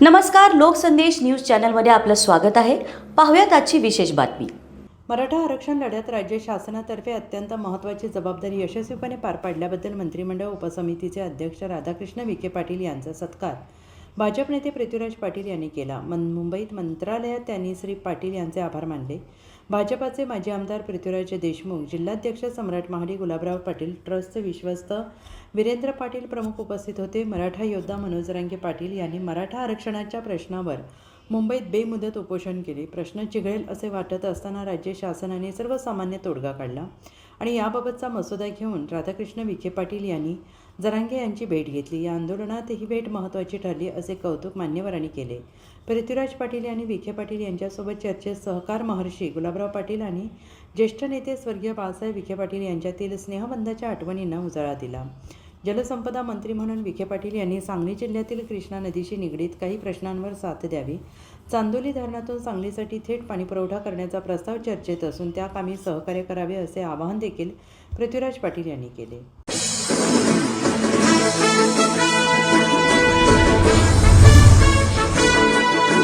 नमस्कार लोकसंदेश न्यूज चॅनलमध्ये आपलं स्वागत आहे. पाहूयात आजची विशेष बातमी. मराठा आरक्षण लढ्यात राज्य शासनातर्फे अत्यंत महत्त्वाची जबाबदारी यशस्वीपणे पार पाडल्याबद्दल मंत्रिमंडळ उपसमितीचे अध्यक्ष राधाकृष्ण विखे पाटील यांचा सत्कार. भाजप नेते पृथ्वीराज पाटील यांनी केला. मन मुंबईत मंत्रालयात त्यांनी श्री पाटील यांचे आभार मानले. भाजपाचे माजी आमदार पृथ्वीराज देशमुख जिल्हाध्यक्ष सम्राट महाडी गुलाबराव पाटील ट्रस्टचे विश्वस्त वीरेंद्र पाटील प्रमुख उपस्थित होते. मराठा योद्धा मनोज रांगे पाटील यांनी मराठा आरक्षणाच्या प्रश्नावर मुंबईत बेमुदत उपोषण केले. प्रश्न चिघळेल असे वाटत असताना राज्य शासनाने सर्वसामान्य तोडगा काढला आणि याबाबतचा मसुदा घेऊन राधाकृष्ण विखे पाटील यांनी जरांगे यांची भेट घेतली. या आंदोलनात ही भेट महत्त्वाची ठरली असे कौतुक मान्यवरांनी केले. पृथ्वीराज पाटील यांनी विखे पाटील यांच्यासोबत चर्चेत सहकार महर्षी गुलाबराव पाटील आणि ज्येष्ठ नेते स्वर्गीय बाळासाहेब विखे पाटील यांच्यातील स्नेहबंधाच्या आठवणींना उजाळा दिला. जलसंपदा मंत्री म्हणून विखे पाटील यांनी सांगली जिल्ह्यातील कृष्णा नदीशी निगडीत काही प्रश्नांवर साथ द्यावी. चांदोली धरणातून सांगलीसाठी थेट पाणीपुरवठा करण्याचा प्रस्ताव चर्चेत असून त्या कामी सहकार्य करावे असे आवाहन देखील पृथ्वीराज पाटील यांनी केले.